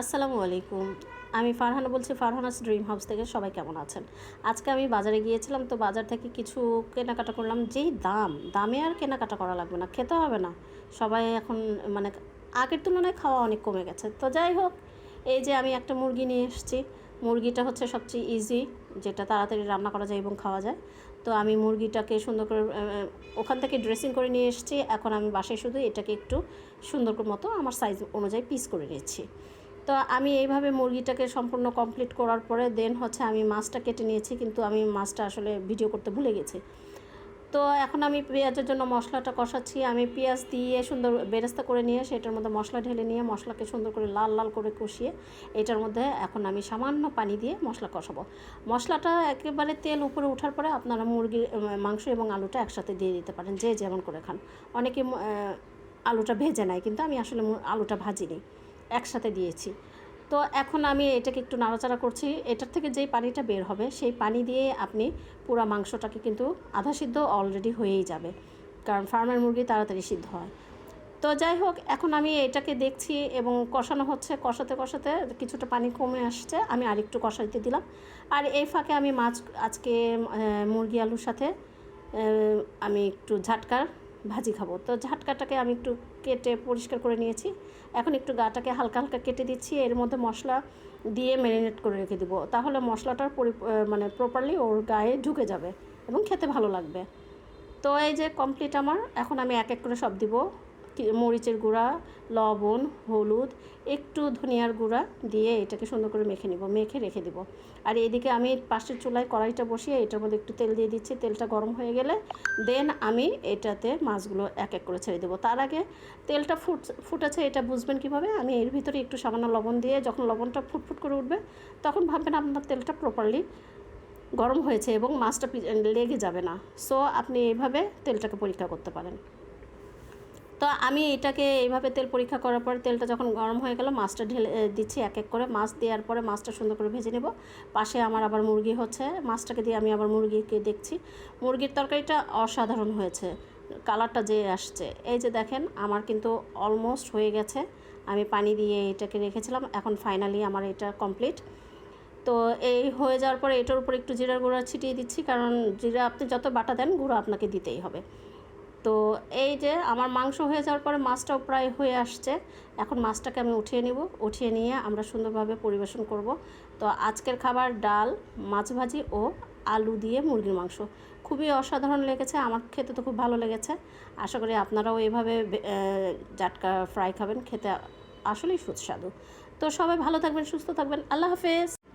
আসসালামু আলাইকুম। আমি ফারহানা বলছি ফারহানাস ড্রিম হাউস থেকে সবাই কেমন আছেন? আজকে আমি বাজারে গিয়েছিলাম, তো বাজার থেকে কিছু কেনাকাটা করলাম। যেই দাম, দামে আর কেনাকাটা করা লাগবে না, খেতে হবে না। সবাই এখন মানে আগের তুলনায় খাওয়া অনেক কমে গেছে। তো যাই হোক, এই যে আমি একটা মুরগি নিয়ে এসেছি। মুরগিটা হচ্ছে সবচেয়ে ইজি যেটা তাড়াতাড়ি রান্না করা যায় এবং খাওয়া যায়। তো আমি মুরগিটাকে সুন্দর করে ওখান থেকে ড্রেসিং করে নিয়ে এসেছি। এখন আমি বাসায় শুধু এটাকে একটু সুন্দর মতো আমার সাইজ অনুযায়ী পিস করে নিয়েছি। তো আমি এইভাবে মুরগিটাকে সম্পূর্ণ কমপ্লিট করার পরে দেন হচ্ছে আমি মাছটা কেটে নিয়েছি, কিন্তু আমি মাছটা আসলে ভিডিও করতে ভুলে গেছি। তো এখন আমি পেঁয়াজের জন্য মশলাটা কষাচ্ছি। আমি পেঁয়াজ দিয়ে সুন্দর বেরেস্তা করে নিয়ে সেটার মধ্যে মশলা ঢেলে নিয়ে মশলাকে সুন্দর করে লাল লাল করে কষিয়ে এটার মধ্যে এখন আমি সামান্য পানি দিয়ে মশলা কষাবো। মশলাটা একেবারে তেল উপরে ওঠার পরে আপনারা মুরগির মাংস এবং আলুটা একসাথে দিয়ে দিতে পারেন, যে যেমন করে খান। অনেকে আলুটা ভেজে নেয়, কিন্তু আমি আসলে আলুটা ভাজিনি। একসাথে দিয়েছি। তো এখন আমি এটাকে একটু নাড়াচাড়া করছি। এটার থেকে যেই পানিটা বের হবে, সেই পানি দিয়ে আপনি পুরো মাংসটাকে কিন্তু আধা সিদ্ধ অলরেডি হয়েই যাবে। কারণ ফার্মের মুরগি তাড়াতাড়ি সিদ্ধ হয়। তো যাই হোক, এখন আমি এটাকে দেখছি এবং কষানো হচ্ছে। কষাতে কষাতে কিছুটা পানি কমে আসছে। আমি আরেকটু কষাইতে দিলাম। আর এই ফাঁকে আমি মাছ, আজকে মুরগি আলুর সাথে আমি একটু ঝাটকার ভাজি খাব। তো ঝাটকাটাকে আমি একটু কেটে পরিষ্কার করে নিয়েছি। এখন একটু গাটাকে হালকা হালকা কেটে দিচ্ছি। এর মধ্যে মশলা দিয়ে ম্যারিনেট করে রেখে দিব। তাহলে মশলাটার পরি মানে প্রপারলি ওর গায়ে ঢুকে যাবে এবং খেতে ভালো লাগবে। তো এই যে কমপ্লিট আমার, এখন আমি এক এক করে সব দিব। মরিচের গুঁড়া, লবণ, হলুদ, একটু ধনিয়ার গুঁড়া দিয়ে এটাকে সুন্দর করে মেখে নেব, মেখে রেখে দিব। আর এদিকে আমি পাশের চুলায় কড়াইটা বসিয়ে এটার মধ্যে একটু তেল দিয়ে দিচ্ছি, তেলটা গরম হয়ে গেলে দেন আমি এটাতে মাছগুলো এক এক করে ছেড়ে দেবো। তার আগে তেলটা ফুট, ফুটেছে এটা বুঝবেন কীভাবে? আমি এর ভিতরে একটু সামান্য লবণ দিয়ে যখন লবণটা ফুটফুট করে উঠবে তখন ভাববেন আপনার তেলটা প্রপারলি গরম হয়েছে এবং মাছটা লেগে যাবে না। সো আপনি এইভাবে তেলটাকে পরীক্ষা করতে পারেন। তো আমি এটাকে এইভাবে তেল পরীক্ষা করার পর তেলটা যখন গরম হয়ে গেল, মাছটা ঢেলে দিচ্ছি এক এক করে। মাছ দেওয়ার পরে মাছটা সুন্দর করে ভেজে নেব। পাশে আমার আবার মুরগি হচ্ছে। মাছটাকে দিয়ে আমি আবার মুরগিকে দেখছি। মুরগির তরকারিটা অসাধারণ হয়েছে। কালারটা যে আসছে। এই যে দেখেন, আমার কিন্তু অলমোস্ট হয়ে গেছে। আমি পানি দিয়ে এটাকে রেখেছিলাম। এখন ফাইনালি আমার এটা কমপ্লিট। তো এই হয়ে যাওয়ার পরে এটার উপর একটু জিরার গুঁড়া ছিটিয়ে দিচ্ছি। কারণ জিরা আপনি যত বাটা দেন, গুঁড়ো আপনাকে দিতেই হবে। তো এই যে আমার মাংস হয়ে যাওয়ার পরে মাছটাও প্রায় হয়ে আসছে। এখন মাছটাকে আমি উঠিয়ে নিব। উঠিয়ে নিয়ে আমরা সুন্দরভাবে পরিবেশন করব। তো আজকের খাবার ডাল, মাছ ভাজি ও আলু দিয়ে মুরগির মাংস। খুবই অসাধারণ লেগেছে। আমার খেতে তো খুব ভালো লেগেছে। আশা করি আপনারাও এভাবে বে- জাটকা ফ্রাই খাবেন। খেতে আসলেই সুস্বাদু। তো সবাই ভালো থাকবেন, সুস্থ থাকবেন। আল্লাহ হাফেজ।